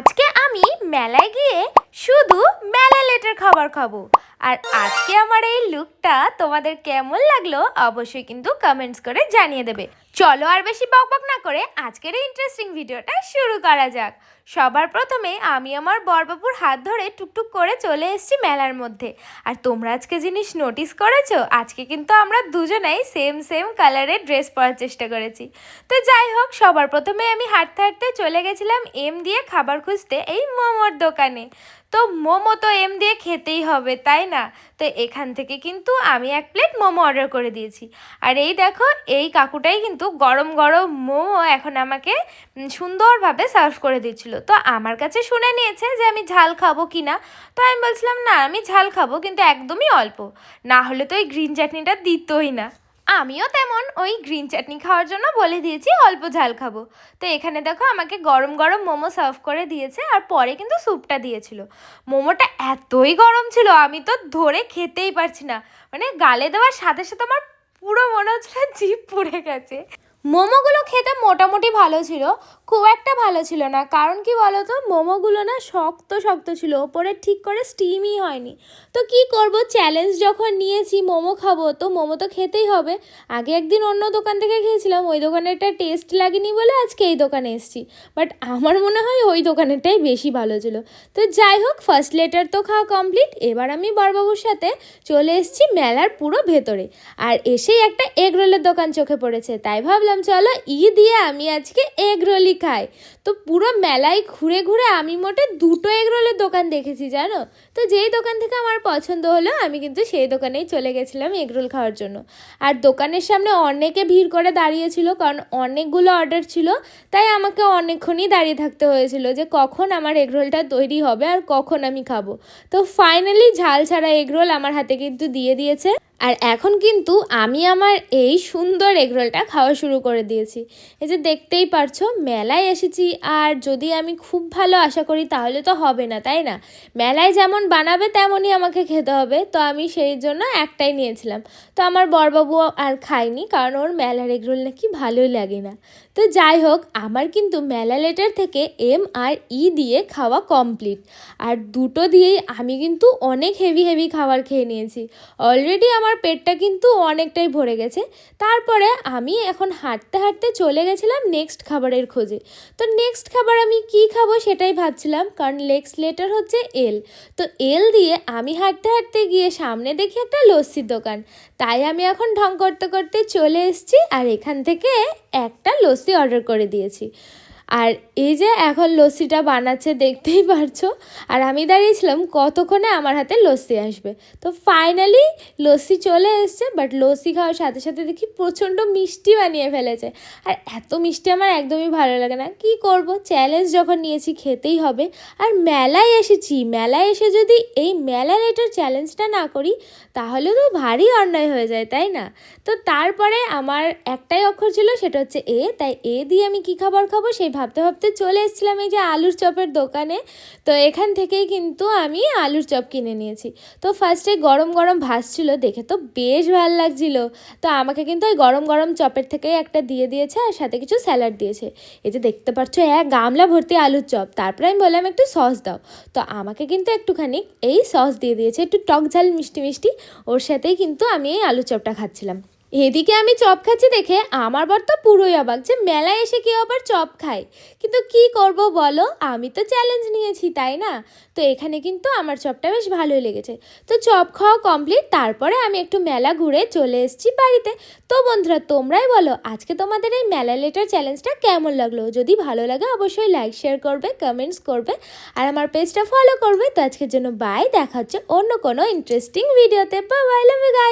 আজকে আমি মেলায় গিয়ে শুধু মেলা লেটের খাবার খাব। আর আজকে আমার এই লুকটা তোমাদের কেমন লাগল অবশ্যই কিন্তু কমেন্টস করে জানিয়ে দেবে। চলো আর বেশি বকবক না করে আজকের এই ইন্টারেস্টিং ভিডিওটা শুরু করা যাক। সবার প্রথমে আমি আমার বরবাবুর হাত ধরে টুকটুক করে চলে এসেছি মেলার মধ্যে। আর তোমরা আজকে জিনিস নোটিস করেছ, আজকে কিন্তু আমরা দুজনেই সেম সেম কালারের ড্রেস পরার চেষ্টা করেছি। তো যাই হোক, সবার প্রথমে আমি হাঁটতে হাঁটতে চলে গেছিলাম এম দিয়ে খাবার খুঁজতে এই মোমোর দোকানে। তো মোমো তো এম দিয়ে খেতেই হবে, তাই না? তো এখান থেকে কিন্তু আমি এক প্লেট মোমো অর্ডার করে দিয়েছি। আর এই দেখো, এই কাকুটাই কিন্তু গরম গরম মোমো এখন আমাকে সুন্দরভাবে সার্ভ করে দিচ্ছিল। তো আমার কাছে শুনে নিয়েছে যে আমি ঝাল খাব কি না। তো আমি বলছিলাম, না, আমি ঝাল খাব, কিন্তু একদমই অল্প। না হলে তো ওই গ্রিন চাটনিটা দিতই না। আমিও তেমন ওই গ্রিন চাটনি খাওয়ার জন্য বলে দিয়েছি, অল্প ঝাল খাব। তো এখানে দেখো আমাকে গরম গরম মোমো সার্ভ করে দিয়েছে, আর পরে কিন্তু স্যুপটা দিয়েছিল। মোমোটা এতই গরম ছিল, আমি তো ধরে খেতেই পারছি না। মানে গালে দেওয়ার সাথে সাথে আমার পুরো মনে হচ্ছিল জিপ পড়ে গেছে। মোমোগুলো খেতে মোটামুটি ভালো ছিল, খুব একটা ভালো ছিল না। কারণ কি বলো তো মোমোগুলো না শক্ত শক্ত ছিল, ওপরে ঠিক করে স্টিমই হয়নি। তো কি করব? চ্যালেঞ্জ যখন নিয়েছি মোমো খাব, তো মোমো তো খেতেই হবে। আগে একদিন অন্য দোকান থেকে খেয়েছিলাম, ওই দোকানেরটা টেস্ট লাগেনি বলে আজকে এই দোকানে এসেছি। বাট আমার মনে হয় ওই দোকানেরটাই বেশি ভালো ছিল। তো যাই হোক ফার্স্ট লেটার তো খাওয়া কমপ্লিট এবার আমি বরবাবুর সাথে চলে এসেছি মেলার পুরো ভেতরে। আর এসেই একটা এগ রোলের দোকান চোখে পড়েছে, তাই ভাবলাম চলো ই দিয়ে আমি আজকে এগ রোলই খাই। তো পুরো মেলায় ঘুরে ঘুরে আমি মোটে দুটো এগ রোলের দোকান দেখেছি, জানো? তো যেই দোকান থেকে আমার পছন্দ হলো, আমি কিন্তু সেই দোকানেই চলে গেছিলাম এগ রোল খাওয়ার জন্য। আর দোকানের সামনে অনেকে ভিড় করে দাঁড়িয়েছিল, কারণ অনেকগুলো অর্ডার ছিল, তাই আমাকে অনেকক্ষণই দাঁড়িয়ে থাকতে হয়েছিল যে কখন আমার এগ রোলটা তৈরি হবে আর কখন আমি খাব। তো ফাইনালি ঝাল ছাড়া এগ রোল আমার হাতে কিন্তু দিয়ে দিয়েছে। আর এখন কিন্তু আমি আমার এই সুন্দর এগরোলটা খাওয়া শুরু করে দিয়েছি। এই যে দেখতেই পারছ, মেলায় এসেছি আর যদি আমি খুব ভালো আশা করি তাহলে তো হবে না, তাই না? মেলায় যেমন বানাবে তেমনই আমাকে খেতে হবে, তো আমি সেই জন্য একটাই নিয়েছিলাম। তো আমার বরবাবু আর খায়নি, কারণ ওর মেলার এগরোল নাকি ভালোই লাগে না। তো যাই হোক, আমার কিন্তু মেলা লেটার থেকে এম আর ই দিয়ে খাওয়া কমপ্লিট। আর দুটো দিয়েই আমি কিন্তু অনেক হেভি হেভি খাবার খেয়ে নিয়েছি। অলরেডি আমার পেটটা কিন্তু অনেকটাই ভরে গেছে। তারপরে আমি এখন হাঁটতে হাঁটতে চলে গেছিলাম নেক্সট খাবারের খোঁজে। তো নেক্সট খাবার আমি কি খাব সেটাই ভাবছিলাম, কারণ নেক্সট লেটার হচ্ছে এল তো এল দিয়ে আমি হাঁটতে হাঁটতে গিয়ে সামনে দেখি একটা লস্যির দোকান। তাই আমি এখন ঢং করতে করতে চলে এসেছি, আর এখান থেকে একটা লস্যি অর্ডার করে দিয়েছি। আর এই যে এখন লস্যিটা বানাচ্ছে, দেখতেই পারছ? আর আমি দাঁড়িয়েছিলাম কতক্ষণে আমার হাতে লস্যি আসবে। তো ফাইনালি লস্যি চলে এসছে বাট লস্যি খাওয়ার সাথে সাথে দেখি প্রচণ্ড মিষ্টি বানিয়ে ফেলেছে। আর এত মিষ্টি আমার একদমই ভালো লাগে না। কি করব? চ্যালেঞ্জ যখন নিয়েছি খেতেই হবে। আর মেলায় এসেছি, মেলায় এসে যদি এই মেলা লেটার চ্যালেঞ্জটা না করি, তাহলে তো ভারী অন্যায় হয়ে যায়, তাই না? তো তারপরে আমার একটাই অক্ষর ছিল, সেটা হচ্ছে এ। তাই এ দিয়ে আমি কি খাবার খাব, সেই ভাবতে ভাবতে চলে এসেছিলাম এই যে আলুর চপের দোকানে। তো এখান থেকেই কিন্তু আমি আলুর চপ কিনে নিয়েছি। তো ফার্স্টে গরম গরম ভাসছিল দেখে তো বেশ ভালো লাগছিল। তো আমাকে কিন্তু ওই গরম গরম চপের থেকেই একটা দিয়ে দিয়েছে আর সাথে কিছু স্যালাড দিয়েছে। এই যে দেখতে পাচ্ছ, এক গামলা ভর্তি আলুর চপ। তারপরে আমি বললাম, একটু সস দাও। তো আমাকে কিন্তু একটুখানি এই সস দিয়ে দিয়েছে, একটু টক ঝাল, মিষ্টি মিষ্টি। ওর সাথেই কিন্তু আমি এই আলুর চপটা খাচ্ছিলাম। এদিকে আমি চপ খাচ্ছি দেখে আমার বর তো পুরোই অবাক যে মেলায় এসে কেউ আবার চপ খায়। কিন্তু কি করব বলো? আমি তো চ্যালেঞ্জ নিয়েছি, তাই না? তো এখানে কিন্তু আমার চপটা বেশ ভালোই লেগেছে। তো চপ খাওয়া কমপ্লিট তারপরে আমি একটু মেলা ঘুরে চলে এসেছি বাড়িতে। তো বন্ধুরা, তোমরাই বলো, আজকে তোমাদের এই মেলা লেটার চ্যালেঞ্জটা কেমন লাগল? যদি ভালো লাগে, অবশ্যই লাইক শেয়ার করবে কমেন্টস করবে, আর আমার পেজটা ফলো করবে। তো আজকের জন্য বাই দেখা হচ্ছে অন্য কোনো ইন্টারেস্টিং ভিডিওতে বাই লাভ গাই